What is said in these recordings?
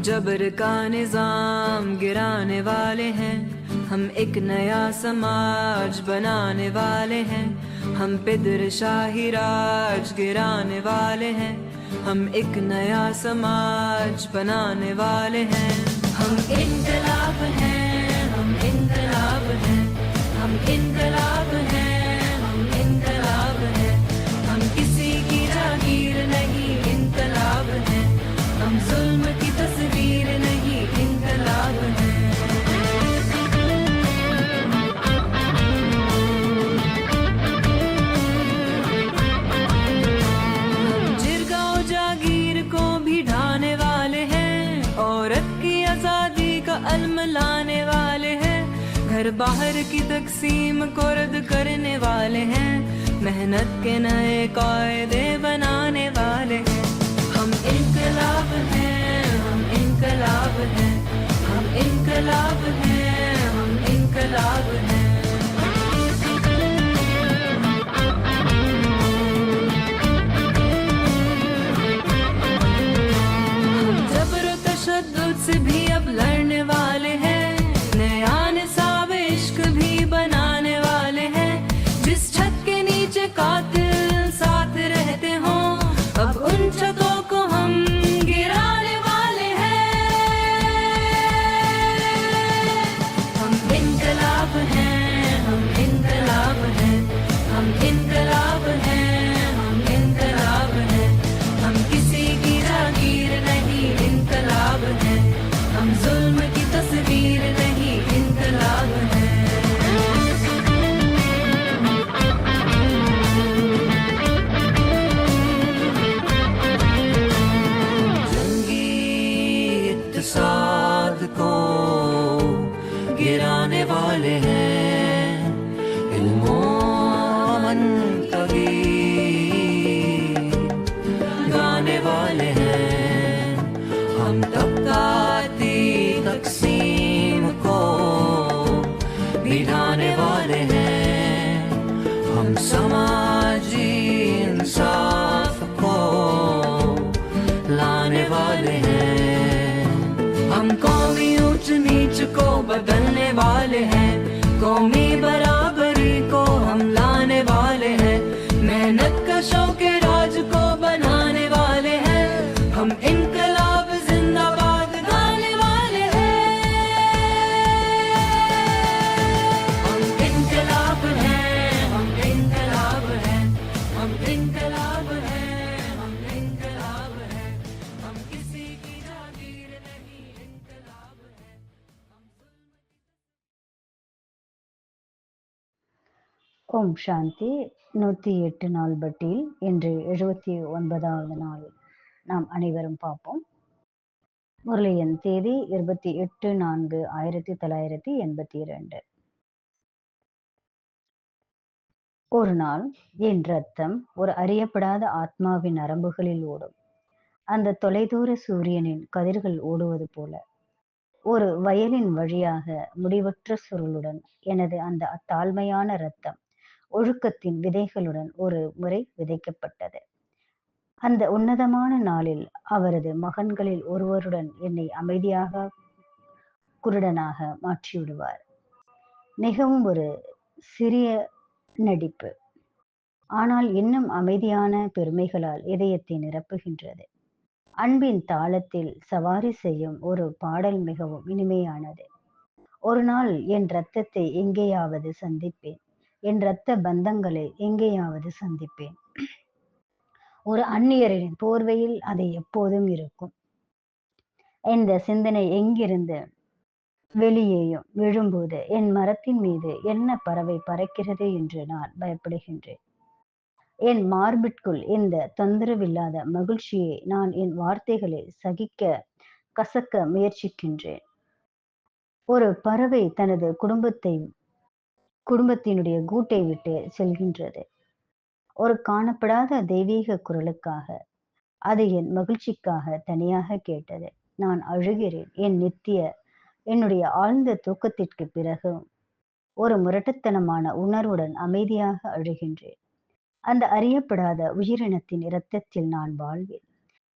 जबर का निज़ाम गिराने वाले हैं। हम एक नया समाज बनाने वाले हैं। हम पिदर शाही राज गिराने वाले हैं। हम एक नया समाज बनाने वाले हैं। हम इनकलाब हैं। घर बाहर की तकसीम को रद्द करने वाले हैं। मेहनत के नए कायदे बनाने वाले हैं। हम इनकलाब हैं, हम इनकलाब हैं। हम इनकलाब हैं, हम इनकलाब हैं। से भी अब लड़ने को बदलने वाले हैं। कौमी ஓம் சாந்தி. நூற்றி எட்டு நாள் பட்டியில் இன்று எழுபத்தி ஒன்பதாவது நாள். நாம் அனைவரும் பார்ப்போம். முரளியன் தேதி இருபத்தி எட்டு நான்கு ஆயிரத்தி தொள்ளாயிரத்தி எண்பத்தி இரண்டு. ஒரு நாள் என் ரத்தம் ஒரு அறியப்படாத ஆத்மாவின் நரம்புகளில் ஓடும். அந்த தொலைதூர சூரியனின் கதிர்கள் ஓடுவது போல. ஒரு வயலின் வழியாக முடிவற்ற சுருளுடன் எனது அந்த தாழ்மையான ரத்தம் ஒழுக்கத்தின் விதைகளுடன் ஒரு முறை விதைக்கப்பட்டது. அந்த உன்னதமான நாளில் அவரது மகன்களில் ஒருவருடன் என்னை அமைதியாக குருடனாக மாற்றிவிடுவார். மிகவும் ஒரு சிறிய நடிப்பு. ஆனால் இன்னும் அமைதியான பெருமைகளால் இதயத்தை நிரப்புகின்றது. அன்பின் தாளத்தில் சவாரி செய்யும் ஒரு பாடல் மிகவும் இனிமையானது. ஒரு நாள் என் ரத்தத்தை எங்கேயாவது சந்திப்பேன். என் இரத்த பந்தங்களை எங்கேயாவது சந்திப்பேன். ஒரு அந்நியரின் போர்வையில் அது எப்போதும் இருக்கும். இந்த சிந்தனை எங்கிருந்து வெளியேயும் விழும்போது என் மரத்தின் மீது என்ன பறவை பறக்கிறது என்று நான் பயப்படுகின்றேன். என் மார்பிற்குள் இந்த தொந்தரவில்லாத மகிழ்ச்சியை நான் என் வார்த்தைகளை சகிக்க கசக்க முயற்சிக்கின்றேன். ஒரு பறவை தனது குடும்பத்தை குடும்பத்தினுடைய கூட்டை விட்டு செல்கின்றது. ஒரு காணப்படாத தெய்வீக குரலுக்காக அது என் மகிழ்ச்சிக்காக தனியாக கேட்டது. நான் அழுகிறேன். என் நித்திய என்னுடைய ஆழ்ந்த தூக்கத்திற்கு பிறகு ஒரு முரட்டுத்தனமான உணர்வுடன் அமைதியாக அழுகின்றேன். அந்த அறியப்படாத உயிரினத்தின் இரத்தத்தில் நான் வாழ்வேன்.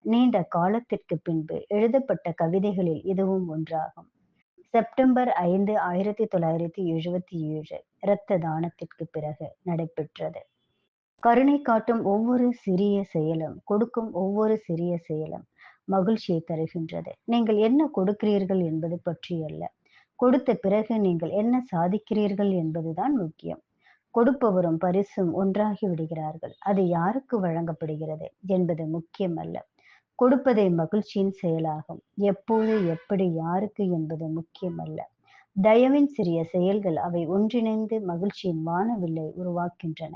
நீண்ட காலத்திற்கு பின்பு எழுதப்பட்ட கவிதைகளில் இதுவும் ஒன்றாகும். செப்டம்பர் ஐந்து ஆயிரத்தி தொள்ளாயிரத்தி எழுபத்தி ஏழு இரத்த தானத்திற்கு பிறகு நடைபெற்றது. கருணை காட்டும் ஒவ்வொரு சிறிய செயலும் கொடுக்கும் ஒவ்வொரு சிறிய செயலும் மகிழ்ச்சியை தருகின்றது. நீங்கள் என்ன கொடுக்கிறீர்கள் என்பது பற்றி அல்ல கொடுத்த பிறகு நீங்கள் என்ன சாதிக்கிறீர்கள் என்பதுதான் முக்கியம். கொடுப்பவரும் பரிசும் ஒன்றாகி விடுகிறார்கள். அது யாருக்கு வழங்கப்படுகிறது என்பது முக்கியமல்ல. கொடுப்பதே மகிழ்ச்சியின் செயலாகும். எப்போது எப்படி யாருக்கு என்பது முக்கியமல்ல. தயவின் சிறிய செயல்கள் அவை ஒன்றிணைந்து மகிழ்ச்சியின் வானவில்லை உருவாக்கின்றன.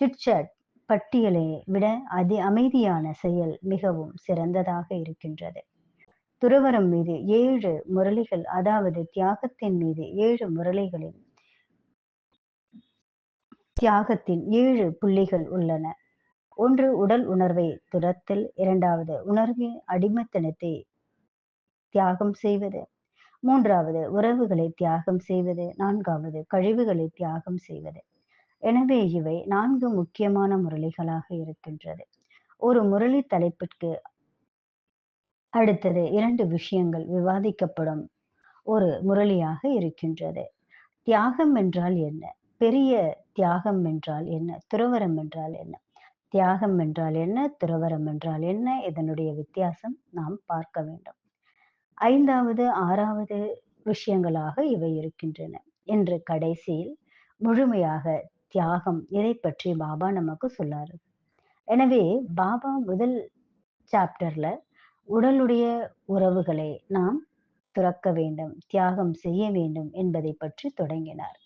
சிட்சாட் பட்டியலை விட அதி அமைதியான செயல் மிகவும் சிறந்ததாக இருக்கின்றது. துறவரம் மீது ஏழு முரளிகள் அதாவது தியாகத்தின் மீது ஏழு முரளிகளின் தியாகத்தின் ஏழு புள்ளிகள் உள்ளன. ஒன்று உடல் உணர்வை துரத்தல். இரண்டாவது உணர்வின் அடிமத்தனத்தை தியாகம் செய்வது. மூன்றாவது உறவுகளை தியாகம் செய்வது. நான்காவது கழிவுகளை தியாகம் செய்வது. எனவே இவை நான்கு முக்கியமான முரளிகளாக இருக்கின்றது. ஒரு முரளி தலைப்பிற்கு அடுத்தது இரண்டு விஷயங்கள் விவாதிக்கப்படும் ஒரு முரளியாக இருக்கின்றது. தியாகம் என்றால் என்ன? பெரிய தியாகம் என்றால் என்ன? துறவரம் என்றால் என்ன? தியாகம் என்றால் என்ன? துறவரம் என்றால் என்ன? இதனுடைய வித்தியாசம் நாம் பார்க்க வேண்டும். ஐந்தாவது ஆறாவது விஷயங்களாக இவை இருக்கின்றன. என்று கடைசியில் முழுமையாக தியாகம் இதை பற்றி பாபா நமக்கு சொல்லாரு. எனவே பாபா முதல் சாப்டர்ல உடலுடைய உறவுகளை நாம் துறக்க வேண்டும் தியாகம் செய்ய வேண்டும் என்பதை பற்றி தொடங்கினார்.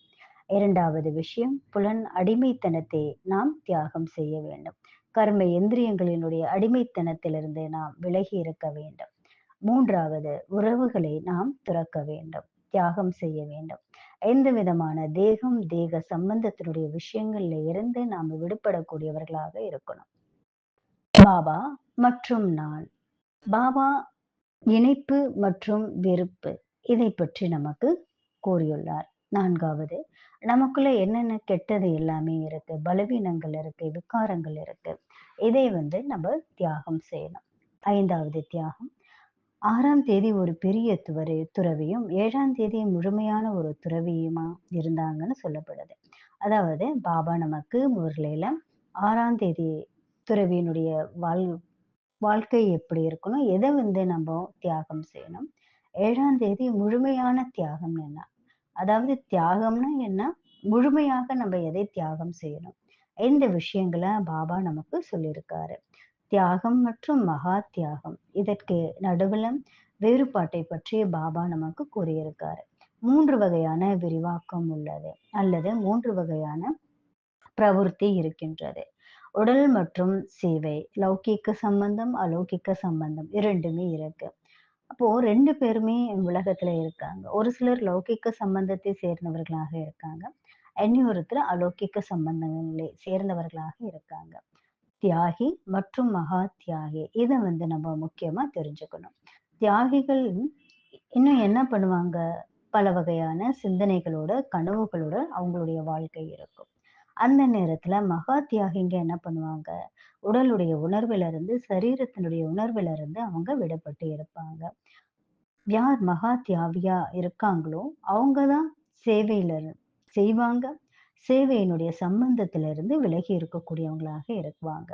இரண்டாவது விஷயம் புலன் அடிமைத்தனத்தை நாம் தியாகம் செய்ய வேண்டும். கர்ம எந்திரியங்களினுடைய அடிமைத்தனத்திலிருந்து நாம் விலகி இருக்க வேண்டும். மூன்றாவது உறவுகளை நாம் துறக்க வேண்டும். தியாகம் செய்ய வேண்டும். எந்த விதமான தேகம் தேக சம்பந்தத்தினுடைய விஷயங்கள்ல இருந்து நாம் விடுபடக்கூடியவர்களாக இருக்கணும். பாபா மற்றும் நான். பாபா இணைப்பு மற்றும் வெறுப்பு இதை பற்றி நமக்கு கூறியுள்ளார். நான்காவது நமக்குள்ள என்னென்ன கெட்டது எல்லாமே இருக்கு பலவீனங்கள் இருக்கு விகாரங்கள் இருக்கு இதை வந்து நம்ம தியாகம் செய்யணும். ஐந்தாவது தியாகம். ஆறாம் தேதி ஒரு பெரிய துவரு துறவியும் ஏழாம் தேதி முழுமையான ஒரு துறவியுமா இருந்தாங்கன்னு சொல்லப்படுது. அதாவது பாபா நமக்கு முரளியில ஆறாம் தேதி துறவியினுடைய வாழ் வாழ்க்கை எப்படி இருக்கணும் எதை வந்து நம்ம தியாகம் செய்யணும் ஏழாம் தேதி முழுமையான தியாகம் என்ன? அதாவது தியாகம்னா என்ன? முழுமையாக நம்ம எதை தியாகம் செய்யணும்? இந்த விஷயங்களை பாபா நமக்கு சொல்லியிருக்காரு. தியாகம் மற்றும் மகா தியாகம் இதற்கு நடுவில் வேறுபாட்டை பற்றி பாபா நமக்கு கூறியிருக்காரு. மூன்று வகையான விரிவாக்கம் உள்ளது அல்லது மூன்று வகையான பிரவருத்தி இருக்கின்றது. உடல் மற்றும் சேவை லௌகிக்க சம்பந்தம் அலௌகிக்க சம்பந்தம் இரண்டுமே இருக்கு. அப்போ ரெண்டு பேருமே உலகத்துல இருக்காங்க. ஒரு சிலர் லௌகிக்க சம்பந்தத்தை சேர்ந்தவர்களாக இருக்காங்க. இன்னொருத்தர் அலௌகிக்க சம்பந்தங்களை சேர்ந்தவர்களாக இருக்காங்க. தியாகி மற்றும் மகா தியாகி. இதை வந்து நம்ம முக்கியமா தெரிஞ்சுக்கணும். தியாகிகள் இன்னும் என்ன பண்ணுவாங்க? பல வகையான சிந்தனைகளோட கனவுகளோட அவங்களுடைய வாழ்க்கை இருக்கும். அந்த நேரத்துல மகா தியாகிங்க என்ன பண்ணுவாங்க? உடலுடைய உணர்வுல இருந்து சரீரத்தினுடைய உணர்வுல இருந்து அவங்க விடப்பட்டு இருப்பாங்க. யார் மகா தியாவியா இருக்காங்களோ அவங்கதான் சேவையில செய்வாங்க. சேவையினுடைய சம்பந்தத்திலிருந்து விலகி இருக்கக்கூடியவங்களாக இருக்குவாங்க.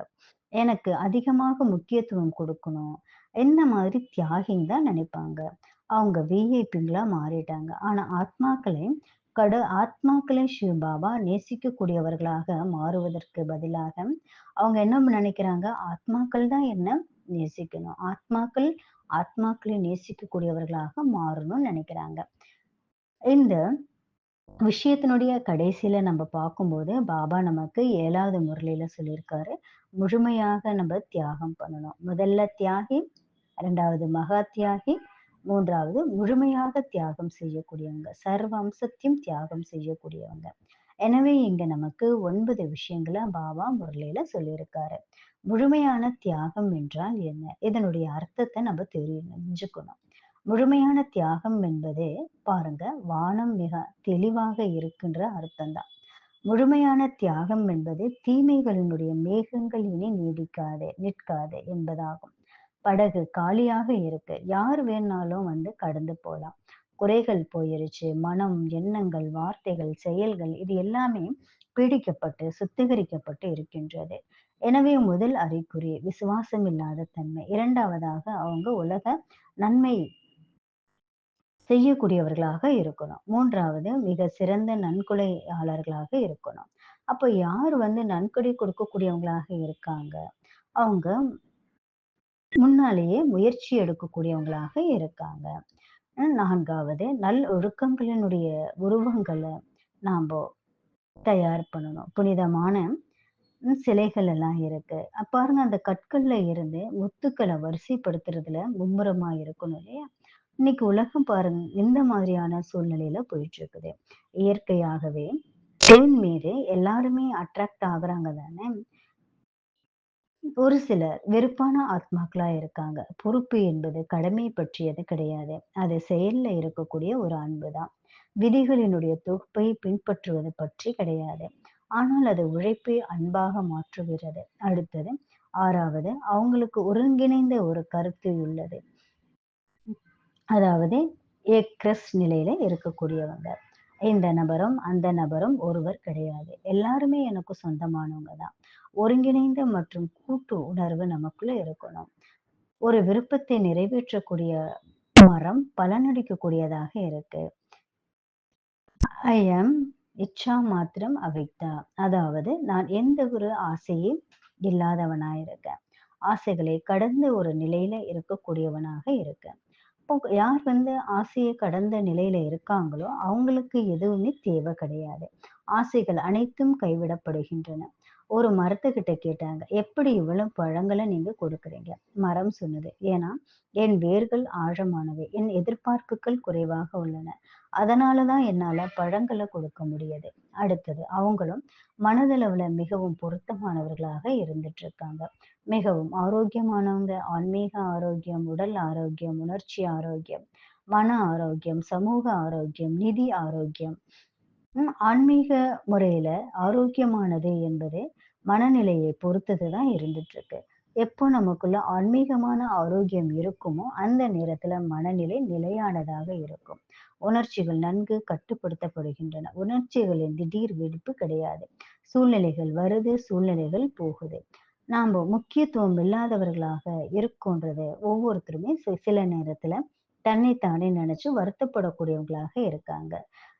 எனக்கு அதிகமாக முக்கியத்துவம் கொடுக்கணும். என்ன மாதிரி தியாகிங்க தான் நினைப்பாங்க. அவங்க விஐபிங்களா மாறிட்டாங்க. ஆனா ஆத்மாக்களை கட ஆத்மாக்களை சிவ பாபா நேசிக்கக்கூடியவர்களாக மாறுவதற்கு பதிலாக அவங்க என்ன நினைக்கிறாங்க? ஆத்மாக்கள் தான் என்ன நேசிக்கணும். ஆத்மாக்கள் ஆத்மாக்களை நேசிக்கக்கூடியவர்களாக மாறணும்னு நினைக்கிறாங்க. இந்த விஷயத்தினுடைய கடைசியில நம்ம பார்க்கும்போது பாபா நமக்கு ஏழாவது முரளியில சொல்லியிருக்காரு. முழுமையாக நம்ம தியாகம் பண்ணணும். முதல்ல தியாகி இரண்டாவது மகா தியாகி மூன்றாவது முழுமையாக தியாகம் செய்யக்கூடியவங்க சர்வ அம்சத்தையும் தியாகம் செய்யக்கூடியவங்க. எனவே இங்க நமக்கு ஒன்பது விஷயங்களை பாபா முரளியில சொல்லியிருக்காரு. முழுமையான தியாகம் என்றால் என்ன? இதனுடைய அர்த்தத்தை நம்ம தெரிஞ்சுக்கணும். முழுமையான தியாகம் என்பது பாருங்க வானம் மிக தெளிவாக இருக்கின்ற அர்த்தம்தான். முழுமையான தியாகம் என்பது தீமைகளினுடைய மேகங்கள் இனி நீடிக்காது நிற்காது என்பதாகும். படகு காலியாக இருக்கு. யார் வேணாலும் வந்து கடந்து போகலாம் குறைகள் போயிருச்சு. மனம் எண்ணங்கள் வார்த்தைகள் செயல்கள் இது எல்லாமே பீடிக்கப்பட்டு சுத்திகரிக்கப்பட்டு இருக்கின்றது. எனவே முதல் அறிகுறி விசுவாசம் இல்லாத தன்மை. இரண்டாவதாக அவங்க உலக நன்மை செய்யக்கூடியவர்களாக இருக்கணும். மூன்றாவது மிக சிறந்த நன்கொடையாளர்களாக இருக்கணும். அப்ப யார் வந்து நன்கொடை கொடுக்கக்கூடியவங்களாக இருக்காங்க? அவங்க முன்னாலேயே முயற்சி எடுக்கக்கூடியவங்களாக இருக்காங்க. நான்காவது நல் ஒழுக்கங்களினுடைய உருவங்களை நாம் தயார் பண்ணணும். புனிதமான சிலைகள் எல்லாம் இருக்கு. பாருங்க அந்த கற்கள்ல இருந்து முத்துக்களை வரிசைப்படுத்துறதுல மும்முரமா இருக்கணும் இல்லையா? இன்னைக்கு உலகம் பாருங்க இந்த மாதிரியான சூழ்நிலையில போயிட்டு இருக்குது இயற்கையாகவே தேன் மீது எல்லாருமே அட்ராக்ட் ஆகுறாங்க தானே? ஒரு சிலர் வெறுப்பான ஆத்மாக்களா இருக்காங்க. பொறுப்பு என்பது கடமை பற்றியது கிடையாது. அது செயல்ல இருக்கக்கூடிய ஒரு அன்பு தான். விதிகளினுடைய தொகுப்பை பின்பற்றுவது பற்றி கிடையாது. ஆனால் அது உழைப்பை அன்பாக மாற்றுகிறது. அடுத்தது ஆறாவது அவங்களுக்கு ஒருங்கிணைந்த ஒரு கருத்து உள்ளது. அதாவது ஏக்ரஸ் நிலையில இருக்கக்கூடியவங்க. இந்த நபரும் அந்த நபரும் ஒருவர் கிடையாது. எல்லாருமே எனக்கு சொந்தமானவங்க தான். ஒருங்கிணைந்த மற்றும் கூட்டு உணர்வு நமக்குள்ள இருக்கணும். ஒரு விருப்பத்தை நிறைவேற்றக்கூடிய மரம் பலனளிக்கக்கூடியதாக இருக்கு. ஐ எம் இச்சா மாத்திரம் அவைத்தா. அதாவது நான் எந்த ஒரு ஆசையும் இல்லாதவனாயிருக்கேன். ஆசைகளை கடந்த ஒரு நிலையில இருக்கக்கூடியவனாக இருக்கேன். இப்போ யார் வந்து ஆசையை கடந்த நிலையில இருக்காங்களோ அவங்களுக்கு எதுவுமே தேவை கிடையாது. ஆசைகள் அனைத்தும் கைவிடப்படுகின்றன. ஒரு மரத்துக்கிட்ட கேட்டாங்க எப்படி இவ்வளவு பழங்களை நீங்க கொடுக்குறீங்க? மரம் சொன்னது ஏன்னா என் வேர்கள் ஆழமானவை என் எதிர்பார்ப்புகள் குறைவாக உள்ளன. அதனாலதான் என்னால பழங்களை கொடுக்க முடியுது. அடுத்தது அவங்களும் மனதளவுல மிகவும் பொருத்தமானவர்களாக இருந்துட்டு இருக்காங்க மிகவும் ஆரோக்கியமானவங்க ஆன்மீக ஆரோக்கியம் உடல் ஆரோக்கியம் உணர்ச்சி ஆரோக்கியம் மன ஆரோக்கியம் சமூக ஆரோக்கியம் நிதி ஆரோக்கியம் ஆன்மீக முறையில ஆரோக்கியமானது என்பது மனநிலையை பொறுத்தது தான் இருந்துட்டு இருக்கு எப்போ நமக்குள்ள ஆன்மீகமான ஆரோக்கியம் இருக்குமோ அந்த நேரத்துல மனநிலை நிலையானதாக இருக்கும். உணர்ச்சிகள் நன்கு கட்டுப்படுத்தப்படுகின்றன. உணர்ச்சிகளின் திடீர் வெடிப்பு கிடையாது. சூழ்நிலைகள் வருது சூழ்நிலைகள் போகுது. நாம் முக்கியத்துவம் இல்லாதவர்களாக இருக்கோன்றது ஒவ்வொருத்தருமே சில நேரத்துல தன்னைத்தானே நினைச்சு வருத்தப்படக்கூடியவங்களாக இருக்காங்க.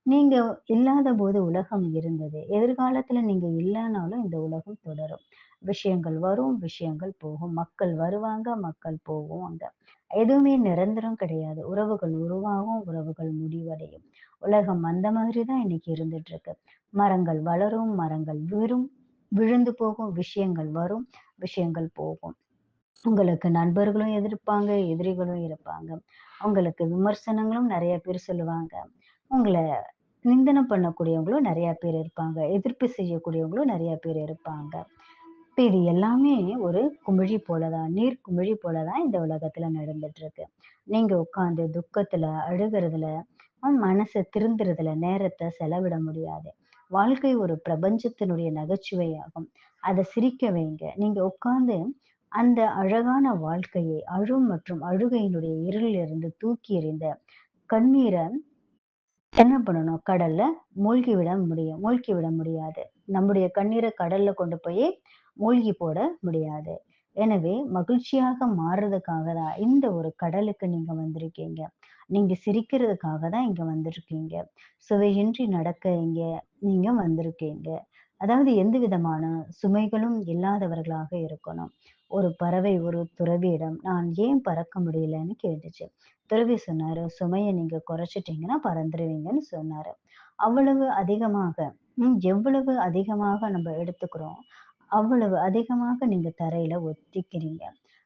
நீங்க இல்லாத போது உலகம் இருந்தது. எதிர்காலத்துல நீங்க இல்லைனாலும் இந்த உலகம் தொடரும். விஷயங்கள் வரும் விஷயங்கள் போகும். மக்கள் வருவாங்க மக்கள் போவாங்க. எதுவுமே நிரந்தரம் கிடையாது. உறவுகள் உருவாகும் உறவுகள் முடிவடையும். உலகம் அந்த மாதிரி தான் இன்னைக்கு இருந்துட்டு இருக்கு மரங்கள் வளரும் மரங்கள் விழும் விழுந்து போகும் விஷயங்கள் வரும் விஷயங்கள் போகும். உங்களுக்கு நண்பர்களும் எதிர்ப்பாங்க எதிரிகளும் இருப்பாங்க. உங்களுக்கு விமர்சனங்களும் நிறைய பேர் சொல்லுவாங்க. உங்களை நிந்தனம் பண்ணக்கூடியவங்களும் நிறைய பேர் இருப்பாங்க. எதிர்ப்பு செய்யக்கூடியவங்களும் நிறைய பேர் இருப்பாங்க. இப்போ இது எல்லாமே ஒரு குமிழி போலதான் நீர் குமிழி போலதான் இந்த உலகத்துல நடந்துட்டு இருக்கு நீங்க உட்காந்து துக்கத்துல அழுகிறதுல மனசை திருந்துறதுல நேரத்தை செலவிட முடியாது. வாழ்க்கை ஒரு பிரபஞ்சத்தினுடைய நகைச்சுவையாகும். அதை சிரிக்க வைங்க. நீங்க உட்கார்ந்து அந்த அழகான வாழ்க்கையை அழும் மற்றும் அழுகையினுடைய இருளிலிருந்து தூக்கி எறிந்த கண்ணீரை என்ன பண்ணணும்? கடல்ல மூழ்கி விட முடியும் மூழ்கி விட முடியாது. நம்முடைய கண்ணீரை கடல்ல கொண்டு போய் மூழ்கி போட முடியாது. எனவே மகிழ்ச்சியாக மாறுறதுக்காக தான் இந்த ஒரு கடலுக்கு நீங்க வந்திருக்கீங்க. நீங்க சிரிக்கிறதுக்காக தான் இங்க வந்திருக்கீங்க. சுவையின்றி நடக்க இங்க நீங்க வந்திருக்கீங்க. அதாவது எந்த விதமான சுமைகளும் இல்லாதவர்களாக இருக்கணும். ஒரு பறவை ஒரு துறவியிடம் நான் ஏன் பறக்க முடியலன்னு கேட்டுச்சு. துறவி சொன்னாரு சுமையை நீங்க குறைச்சிட்டீங்கன்னா பறந்துருவீங்கன்னு சொன்னாரு. அவ்வளவு அதிகமாக உம் எவ்வளவு அதிகமாக நம்ம எடுத்துக்கிறோம்? அவ்வளவு அதிகமாக நீங்க தரையில ஒத்திக்கிறீங்க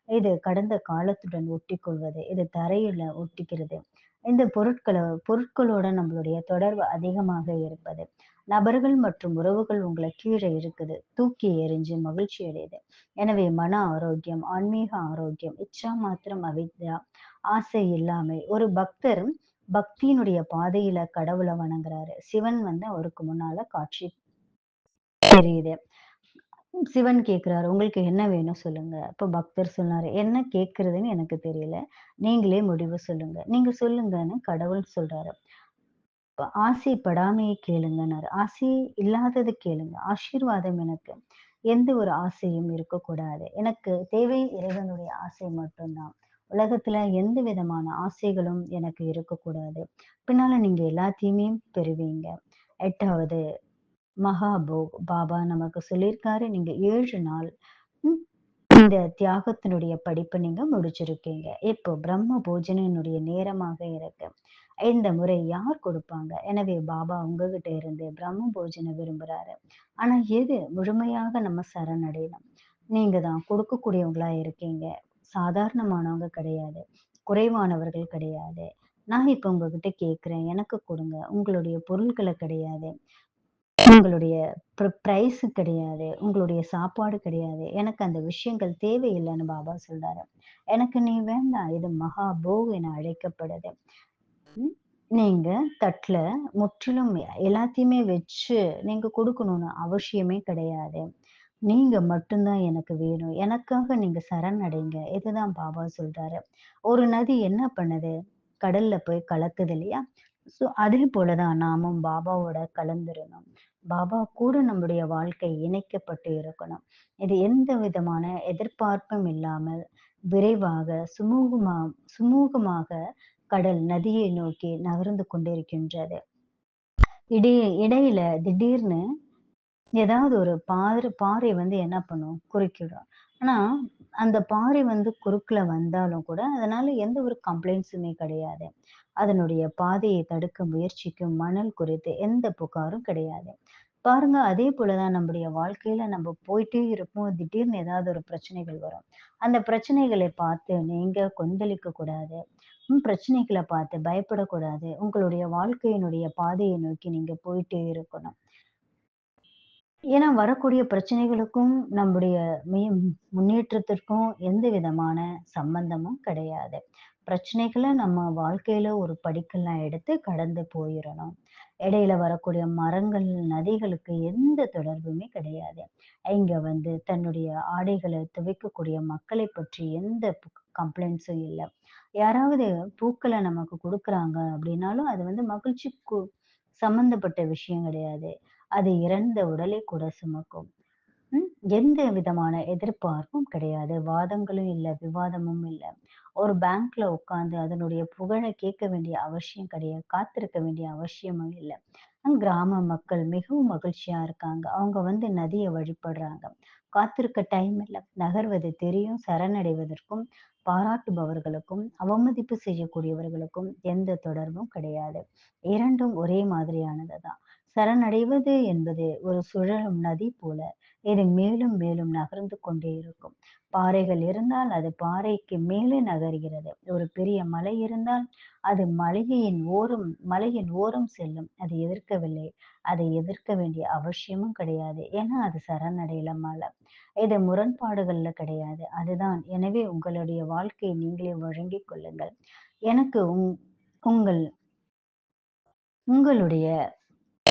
இது கடந்த காலத்துடன் ஒட்டி கொள்வது இது தரையில ஒட்டிக்கிறது. இந்த பொருட்களை பொருட்களோட நம்மளுடைய தொடர்பு அதிகமாக இருப்பது. நபர்கள் மற்றும் உறவுகள் உங்களை கீழே இருக்குது தூக்கி எறிஞ்சு மகிழ்ச்சி அடையுது எனவே மன ஆரோக்கியம் ஆன்மீக ஆரோக்கியம் இச்சா மாத்திரம் அவித்யா ஆசை இல்லாமை ஒரு பக்தர் பக்தியினுடைய பாதையில கடவுளை வணங்குறாரு சிவன் வந்து அவருக்கு முன்னால காட்சி தெரியுது சிவன் கேட்கிறாரு, "உங்களுக்கு என்ன வேணும் சொல்லுங்க." அப்ப பக்தர் சொன்னாரு, "என்ன கேக்குறதுன்னு எனக்கு தெரியல. நீங்களே முடிவு சொல்லுங்க." "நீங்க சொல்லுங்கன்னு" கடவுள் சொல்றாரு. ஆசைப்படாமையை ஆசைப்படாமயே கேளுங்கன்னாரு. ஆசை இல்லாதது கேளுங்க. ஆசீர்வாதம் எனக்கு எந்த ஒரு ஆசையும் இருக்கக்கூடாது. எனக்கு தேவை இறைவனுடைய ஆசை மட்டும் தான். உலகத்துல எந்த விதமான ஆசைகளும் எனக்கு இருக்கக்கூடாது. பின்னால நீங்க எல்லாத்தையுமே பெறுவீங்க." எட்டாவது மகாபோக் பாபா நமக்கு சொல்லியிருக்காரு, நீங்க ஏழு நாள் இந்த தியாகத்தினுடைய படிப்பை நீங்க முடிச்சிருக்கீங்க. இப்போ பிரம்ம போஜனனுடைய நேரமாக இருக்கு. இந்த முறை யார் கொடுப்பாங்க? எனவே பாபா உங்ககிட்ட இருந்து பிரம்ம போஜனை விரும்புறாரு. ஆனா எது? முழுமையாக நம்ம சரணடையணும். நீங்க தான் கொடுக்கக்கூடியவங்களா இருக்கீங்க. சாதாரணமானவங்க கிடையாது. குறைவானவர்கள் கிடையாது. நான் இப்ப உங்ககிட்ட கேக்குறேன் எனக்கு கொடுங்க. உங்களுடைய பொருட்களை கிடையாது. உங்களுடைய பிரைஸ் கிடையாது. உங்களுடைய சாப்பாடு கிடையாது. எனக்கு அந்த விஷயங்கள் தேவையில்லைன்னு பாபா சொல்றாரு. எனக்கு நீ வேண்டாம். இது மகாபோக் என அழைக்கப்படுது. நீங்க தட்ல முற்றிலும் எல்லாத்தையுமே வச்சு நீங்க குடுக்கணும்னு அவசியமே கிடையாது. நீங்க மட்டும் தான் எனக்கு வேணும். எனக்காக நீங்க சரணடைங்க. இதுதான் பாபா சொல்றாரு. ஒரு நதி என்ன பண்ணுது? கடல்ல போய் கலக்குது இல்லையா? ஸோ அதே போலதான் நாமும் பாபாவோட கலந்துரணும். பாபா கூட நம்முடைய வாழ்க்கை இணைக்கப்பட்டு இருக்கணும். இது எந்த விதமான எதிர்பார்ப்பும் இல்லாமல் விரைவாக சுமூகமா சுமூகமாக கடல் நதியை நோக்கி நகர்ந்து கொண்டிருக்கின்றது. இடை இடையில திடீர்னு ஏதாவது ஒரு பாறை பாறை வந்து என்ன பண்ணும்? குறுக்கிடும். ஆனா, அந்த பாறை வந்து குறுக்குல வந்தாலும் கூட, அதனால எந்த ஒரு கம்ப்ளைண்ட்ஸுமே கிடையாது. அதனுடைய பாதையை தடுக்க முயற்சிக்கும் மணல் குறித்து எந்த புகாரும் கிடையாது. பாருங்க, அதே போலதான் நம்முடைய வாழ்க்கையில நம்ம போயிட்டே இருப்போம். திடீர்னு ஏதாவது ஒரு பிரச்சனைகள் வரும். அந்த பிரச்சனைகளை பார்த்து நீங்க கொந்தளிக்க கூடாது. பிரச்சனைகளை பார்த்து பயப்படக்கூடாது. உங்களுடைய வாழ்க்கையினுடைய பாதையை நோக்கி நீங்க போயிட்டே இருக்கணும். ஏன்னா வரக்கூடிய பிரச்சனைகளுக்கும், நம்முடைய முன்னேற்றத்திற்கும் எந்த விதமான சம்பந்தமும் கிடையாது. பிரச்சனைகளை நம்ம வாழ்க்கையில ஒரு படிக்கெல்லாம் எடுத்து கடந்து போயிடணும் இடையில வரக்கூடிய மரங்கள், நதிகளுக்கு எந்த தொடர்புமே கிடையாது. இங்க வந்து தன்னுடைய ஆடைகளை துவைக்கக்கூடிய மக்களை பற்றி எந்த கம்ப்ளைண்ட்ஸும் இல்லை யாராவது பூக்களை நமக்கு கொடுக்குறாங்க அப்படின்னாலும், அது வந்து மகிழ்ச்சிக்கு சம்மந்தப்பட்ட விஷயம் கிடையாது. அது இறந்த உடலை கூட சுமக்கும். எந்த விதமான எதிர்பார்ப்பும் கிடையாது. வாதங்களும் இல்லை விவாதமும் இல்லை ஒரு பேங்க்ல உட்கார்ந்து அதனுடைய புகழை கேட்க வேண்டிய அவசியம் கிடையாது. காத்திருக்க வேண்டிய அவசியமும் இல்லை கிராம மக்கள் மிகவும் மகிழ்ச்சியா இருக்காங்க. அவங்க வந்து நதியை வழிபடுறாங்க. காத்திருக்க டைம் இல்லை நகர்வது தெரியும். சரணடைவதற்கும், பாராட்டுபவர்களுக்கும், அவமதிப்பு செய்யக்கூடியவர்களுக்கும் எந்த தொடர்பும் கிடையாது. இரண்டும் ஒரே மாதிரியானது தான். சரணடைவது என்பது ஒரு சுழலும் நதி போல. இது மேலும் மேலும் நகர்ந்து கொண்டே இருக்கும். பாறைகள் இருந்தால் அது பாறைக்கு மேலே நகர்கிறது. ஒரு பெரிய மலை இருந்தால் அது மலையின் ஓரம் மலையின் ஓரம் செல்லும். அது எதிர்க்கவில்லை. அதை எதிர்க்க வேண்டிய அவசியமும் கிடையாது. ஏன்னா அது சரணடையில மலை இது முரண்பாடுகள்ல கிடையாது. அதுதான். எனவே உங்களுடைய வாழ்க்கையை நீங்களே வழங்கிக் கொள்ளுங்கள். எனக்கு உங் உங்கள் உங்களுடைய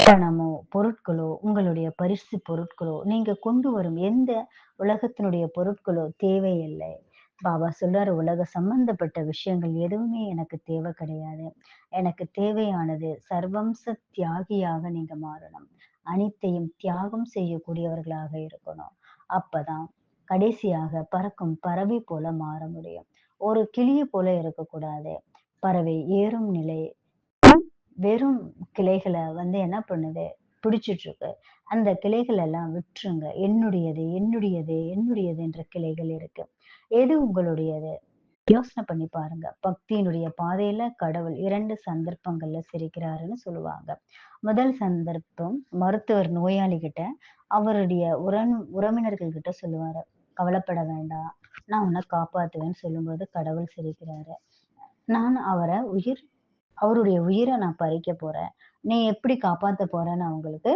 பணமோ, பொருட்களோ, உங்களுடைய பரிசு பொருட்களோ, நீங்க கொண்டு வரும் எந்த உலகத்தினுடைய பொருட்களோ தேவையில்லை. பாபா சொல்றாரு, "உலக சம்பந்தப்பட்ட விஷயங்கள் எதுவுமே எனக்கு தேவை கிடையாது. எனக்கு தேவையானது சர்வம்ச தியாகியாக நீங்க மாறணும். அனைத்தையும் தியாகம் செய்யக்கூடியவர்களாக இருக்கணும். அப்பதான் கடைசியாக பறக்கும் பறவை போல மாற முடியும். ஒரு கிளியை போல இருக்கக்கூடாது. பறவை ஏறும் நிலை வெறும் கிளைகளை வந்து என்ன பண்ணுது? பிடிச்சிட்டு இருக்கு. அந்த கிளைகள் எல்லாம் விட்டுருங்க. என்னுடையது, என்னுடையது, என்னுடையது என்ற கிளைகள் இருக்கு. எது உங்களுடையது? யோசனை பண்ணி பாருங்க. பக்தியினுடைய பாதையில கடவுள் இரண்டு சந்தர்ப்பங்கள்ல சிரிக்கிறாருன்னு சொல்லுவாங்க. முதல் சந்தர்ப்பம் மருத்துவர் நோயாளி கிட்ட அவருடைய உறன் உறவினர்கள் கிட்ட சொல்லுவாரு. "கவலைப்பட வேண்டாம். நான் உன்னை காப்பாத்துவேன்னு" சொல்லும்போது கடவுள் சிரிக்கிறாரு. நான் அவரை உயிர் அவருடைய உயிரை நான் பறிக்க போறேன். நீ எப்படி காப்பாத்த போறேன்னு அவங்களுக்கு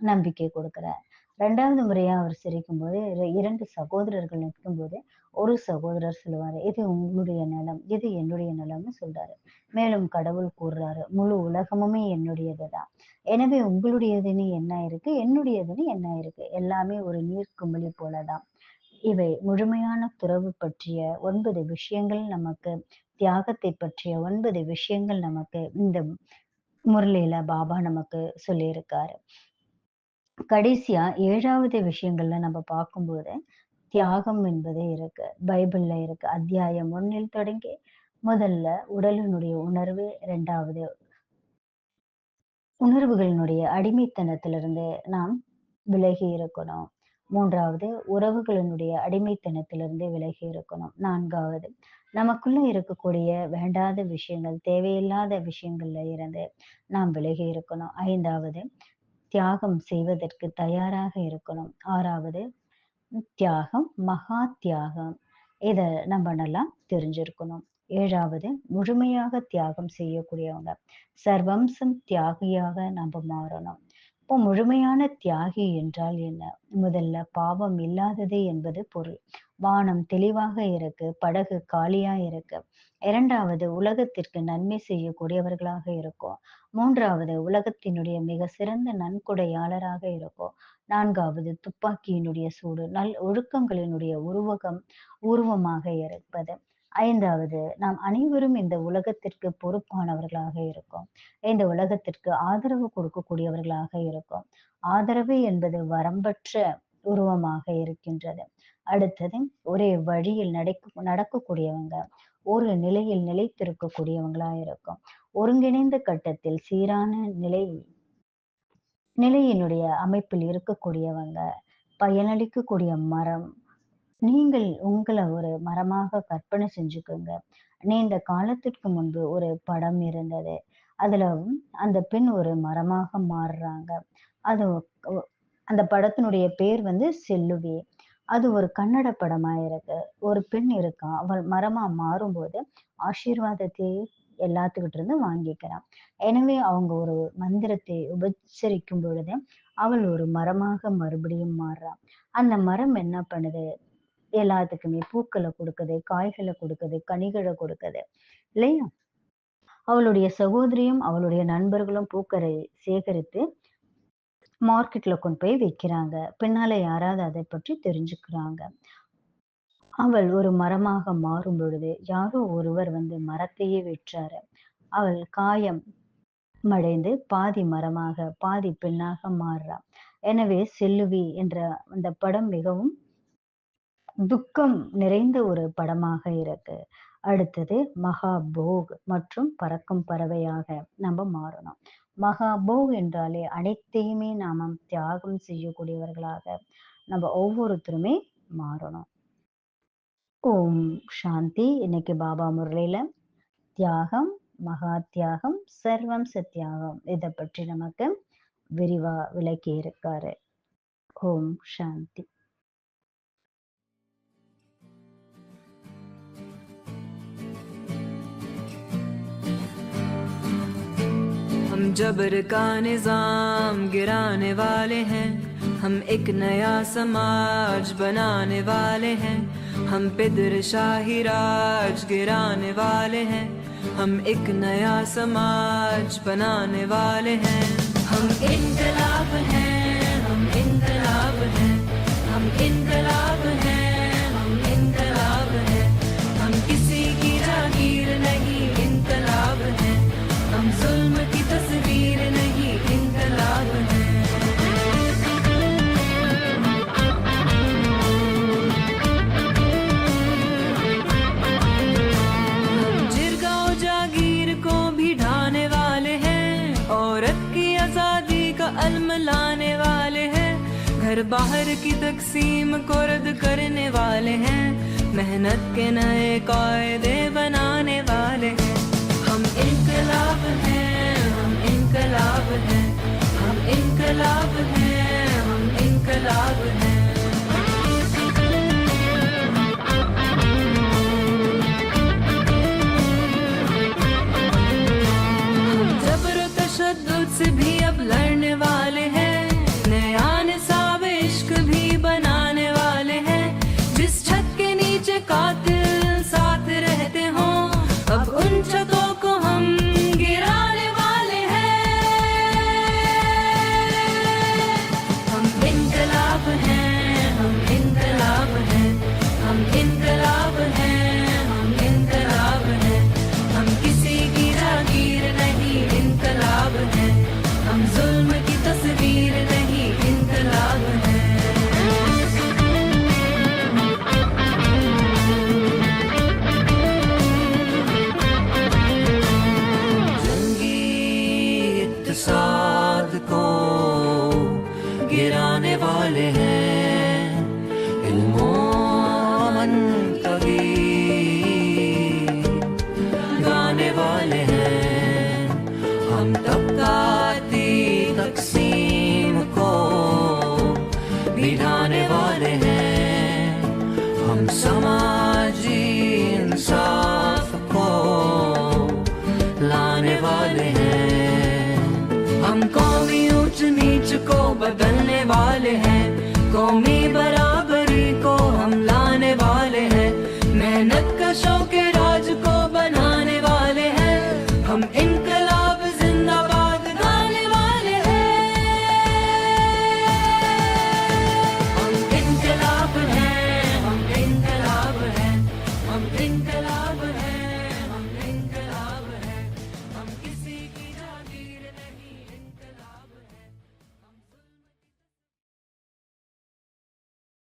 நம்பிக்கை குடுக்குறேன். ரெண்டாவது முறையா அவர் சிரிக்கும் போது இரண்டு சகோதரர்கள் நிற்கும்போது ஒரு சகோதரர் சொல்லுவாரு இது உங்களுடைய நிலம் இது என்னுடைய நிலம்னு சொல்றாரு. மேலும் கடவுள் கூறுறாரு முழு உலகமுமே என்னுடையதுதான். எனவே உங்களுடையதுன்னு என்ன இருக்கு? என்னுடையதுன்னு என்ன இருக்கு? எல்லாமே ஒரு நீர்க்குமிழி போலதான். இவை முழுமையான துறவு பற்றிய ஒன்பது விஷயங்கள் நமக்கு தியாகத்தை பற்றிய ஒன்பது விஷயங்கள் நமக்கு இந்த முரளியில பாபா நமக்கு சொல்லியிருக்காரு. கடைசியா ஏழாவது விஷயங்கள்ல நம்ம பார்க்கும்போது தியாகம் என்பது இருக்கு பைபிள்ல இருக்கு. அத்தியாயம் ஒன்னில் தொடங்கி முதல்ல உடலினுடைய உணர்வு இரண்டாவது உணர்வுகளினுடைய அடிமைத்தனத்திலிருந்து நாம் விலகி இருக்கணும். மூன்றாவது உறவுகளினுடைய அடிமைத்தனத்திலிருந்து விலகி இருக்கணும். நான்காவது நமக்குள்ள இருக்கக்கூடிய வேண்டாத விஷயங்கள் தேவையில்லாத விஷயங்கள்ல இருந்து நாம் விலகி இருக்கணும். ஐந்தாவது தியாகம் செய்வதற்கு தயாராக இருக்கணும். ஆறாவது தியாகம் மகா தியாகம். இதை நம்ம நல்லா தெரிஞ்சிருக்கணும். ஏழாவது முழுமையாக தியாகம் செய்யக்கூடியவங்க. சர்வம்சம் தியாகியாக நம்ம மாறணும். இப்போ முழுமையான தியாகி என்றால் என்ன? முதல்ல பாவம் இல்லாதது என்பது பொருள். வானம் தெளிவாக இருக்கு படகு காலியா இருக்கு. இரண்டாவது உலகத்திற்கு நன்மை செய்யக்கூடியவர்களாக இருக்கும். மூன்றாவது உலகத்தினுடைய மிக சிறந்த நன்கொடையாளராக இருக்கும். நான்காவது துப்பாக்கியினுடைய சூடு நல் ஒழுக்கங்களினுடைய உருவகம் உருவமாக இருப்பது. ஐந்தாவது நாம் அனைவரும் இந்த உலகத்திற்கு பொறுப்பானவர்களாக இருக்கும். இந்த உலகத்திற்கு ஆதரவு கொடுக்கக்கூடியவர்களாக இருக்கும். ஆதரவு என்பது வரம்பற்ற உருவமாக இருக்கின்றது. அடுத்தது ஒரே வழியில் நடக்க நடக்கக்கூடியவங்க ஒரு நிலையில் நிலைத்திருக்கக்கூடியவங்களா இருக்கும். ஒருங்கிணைந்த கட்டத்தில் சீரான நிலை நிலையினுடைய அமைப்பில் இருக்கக்கூடியவங்க பயனளிக்கக்கூடிய மரம் நீங்கள் உங்களை ஒரு மரமாக கற்பனை செஞ்சுக்கோங்க. நீண்ட காலத்திற்கு முன்பு ஒரு படம் இருந்தது. அதுல அந்த பெண் ஒரு மரமாக மாறுறாங்க. அது அந்த படத்தினுடைய பேர் வந்து செல்லுவே. அது ஒரு கன்னட படமா இருக்கு. ஒரு பெண் இருக்கா அவள் மரமா மாறும்போது ஆசீர்வாதத்தை எல்லாத்துக்கிட்ட இருந்து வாங்கிக்கிறான் எனவே அவங்க ஒரு மந்திரத்தை உபச்சரிக்கும் பொழுது அவள் ஒரு மரமாக மறுபடியும் மாறுறான் அந்த மரம் என்ன பண்ணுது? எல்லாத்துக்குமே பூக்களை கொடுக்குது காய்களை கொடுக்குது கனிகளை கொடுக்குது. இல்லையா? அவளுடைய சகோதரியும் அவளுடைய நண்பர்களும் பூக்களை சேகரித்து மார்க்கெட்ல கொண்டு போய் வைக்கிறாங்க பின்னால யாராவது அதை பற்றி தெரிஞ்சுக்கிறாங்க. அவள் ஒரு மரமாக மாறும் பொழுது யாரோ ஒருவர் வந்து மரத்தையே விற்றாரு. அவள் காயம் மடைந்து பாதி மரமாக பாதி பெண்ணாக மாறுறா. எனவே செல்லுவி என்ற அந்த படம் மிகவும் துக்கம் நிறைந்த ஒரு படமாக இருக்கு. அடுத்தது மகாபோக் மற்றும் பறக்கும் பறவையாக நம்ம மாறணும். மகாபோக் என்றாலே அனைத்தையுமே நாம தியாகம் செய்யக்கூடியவர்களாக நம்ம ஒவ்வொருத்தருமே மாறணும். ஓம் சாந்தி. இன்னைக்கு பாபா முரளியில தியாகம் மகா தியாகம் சர்வம் சத்தியாகம் இதை பற்றி நமக்கு விரிவா விளக்கி இருக்காரு ஓம் சாந்தி. जबर का निज़ाम गिराने वाले हैं। हम एक नया समाज बनाने वाले हैं। हम पिदर शाही राज गिराने वाले हैं। हम एक नया समाज बनाने वाले हैं। हम इनकलाब हैं। बाहर की तकसीम को रद्द करने वाले हैं। मेहनत के नए कायदे बनाने वाले हैं। हम इनकलाब हैं, हम इनकलाब हैं। हम इनकलाब हैं, हम इनकलाब हैं। से भी अब लड़ने वाले succeed.